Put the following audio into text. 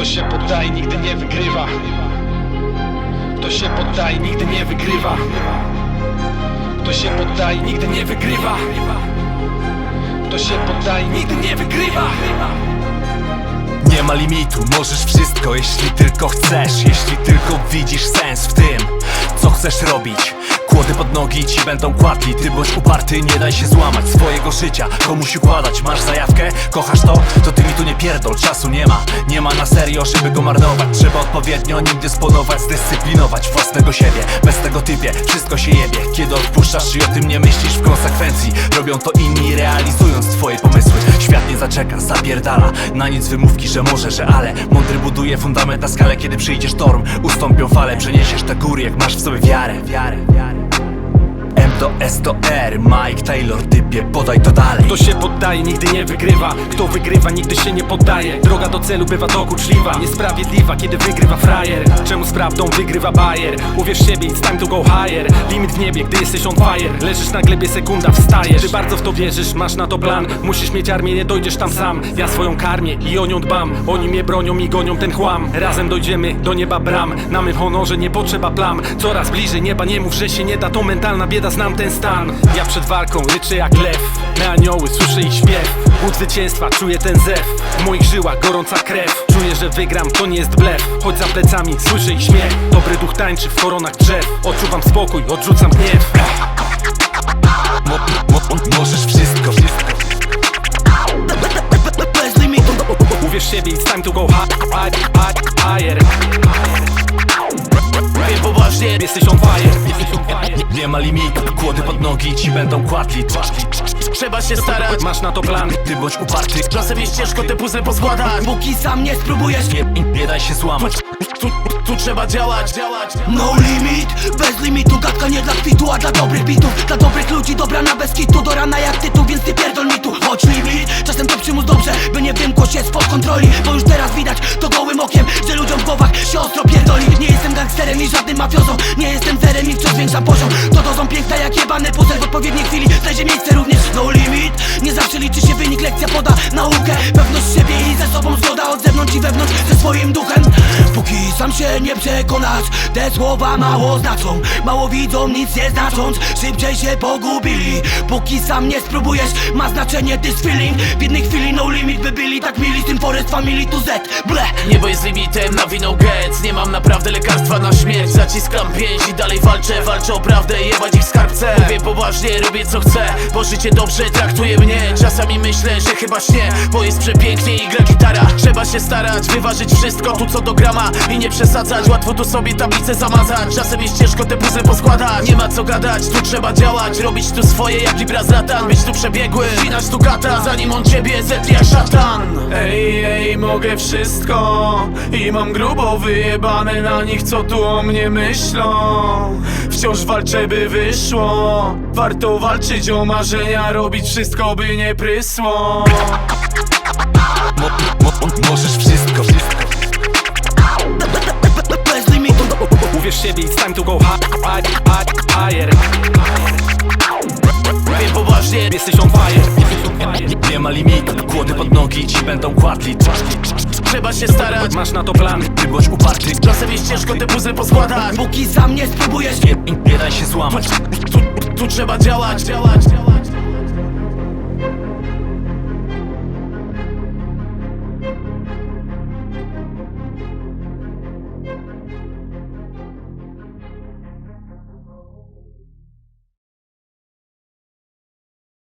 Kto się poddaje, nigdy nie wygrywa. Kto się poddaje, nigdy nie wygrywa. Kto się poddaje, nigdy nie wygrywa. Kto się poddaje, nigdy nie wygrywa. Nie ma limitu, możesz wszystko, jeśli tylko chcesz Jeśli tylko widzisz sens w tym, co chcesz robić Kłody pod nogi ci będą kładli. Ty bądź uparty, nie daj się złamać Swojego życia. Komuś układać Masz zajawkę, kochasz to? To ty mi tu nie pierdol, czasu nie ma. Nie ma na serio, żeby go marnować. Trzeba odpowiednio nim dysponować Zdyscyplinować własnego siebie. Bez tego typie, wszystko się jebie. Kiedy odpuszczasz i o tym nie myślisz w konsekwencji Robią to inni, realizując twoje pomysły. Świat nie zaczeka, zapierdala. Na nic wymówki, że może, że ale. Mądry buduje fundament na skalę Kiedy przyjdzie sztorm, ustąpią fale Przeniesiesz te góry, jak masz w sobie wiarę Wiarę, wiarę to S to R, Mike Taylor typie, podaj to dalej. Kto się poddaje, nigdy nie wygrywa. Kto wygrywa, nigdy się nie poddaje. Droga do celu bywa dokuczliwa. Niesprawiedliwa, kiedy wygrywa frajer. Czemu z prawdą wygrywa bajer Uwierz w siebie, it's time to go higher. Limit w niebie, gdy jesteś on fire. Leżysz na glebie, sekunda, wstajesz. Ty bardzo w to wierzysz, masz na to plan. Musisz mieć armię, nie dojdziesz tam sam. Ja swoją karmię i o nią dbam. Oni mnie bronią i gonią ten chłam. Razem dojdziemy do nieba bram. Na mym honorze nie potrzeba plam. Coraz bliżej nieba, nie mów, że się nie da. To mentalna bieda, znam ten stan. Ja przed walką ryczę jak lew. Me anioły, słyszę ich śpiew. Głód zwycięstwa, czuję ten zew. W moich żyłach gorąca krew. Czuję, że wygram, to nie jest blef. Choć za plecami słyszę ich śmiech. Dobry duch tańczy w koronach drzew. Odczuwam spokój, odrzucam gniew. Mo, mo, mo, Możesz wszystko, wszystko Uwierz siebie, it's time to go hi- hi- hi- higher Poważnie Jesteś on fire, Nie ma limitu, kłody pod nogi ci będą kładli. Trzeba się starać. Masz na to plan Ty bądź uparty, Czasem jest ciężko te puzzle poskładać. Póki sam nie spróbujesz nie, nie daj się złamać. Tu, tu trzeba działać, działać. No limit, bez limitu Gadka nie dla kwitu, a dla dobrych bitów. Dla dobrych ludzi, dobra na bez kitu Do rana jak tytuł, więc ty pierdol mi tu. Chodź limit, czasem to przymus dobrze By nie wymkło się spod kontroli Bo już teraz widać odpowiedniej chwili. Znajdzie miejsce również No limit, nie zawsze liczy się wynik Lekcja poda naukę, pewność siebie i ze sobą Zgoda od zewnątrz i wewnątrz ze swoim duchem sam się nie przekonasz Te słowa mało znaczą Mało widzą, nic nie znacząc. Szybciej się pogubili Póki sam nie spróbujesz. Ma znaczenie this feeling. W jednej chwili no limit by byli tak mili. Tym forest family to Z. Ble. Niebo jest limitem, na winą gec. Nie mam naprawdę lekarstwa na śmierć. Zaciskam pięść i dalej walczę. Walczę o prawdę, jebać ich skarbce. Mówię poważnie, robię co chcę Bo życie dobrze traktuje mnie. Czasami myślę, że chyba śnie Bo jest przepięknie i gra gitara. Trzeba się starać, wyważyć wszystko Tu co do grama i nie przesadzać Łatwo tu sobie tablicę zamazać. Czasem jest ciężko te puzzle poskładać. Nie ma co gadać, tu trzeba działać. Robić tu swoje jak Libra Zlatan Być tu przebiegły, winać tu kata Zanim on ciebie zetnie jak szatan. Ej, ej, mogę wszystko. I mam grubo wyjebane na nich, co tu o mnie myślą. Wciąż walczę, by wyszło. Warto walczyć o marzenia Robić wszystko, by nie prysło hi- hi- higher Wiem poważnie, Jesteś on fire, Nie ma limitu, kłody pod nogi ci będą kładli. Trzeba się starać. Masz na to plan Ty bądź uparty, Czasem jest ciężko te puzzle poskładać Póki sam nie spróbujesz nie, nie daj się złamać. Tu, tu trzeba działać, działać, działać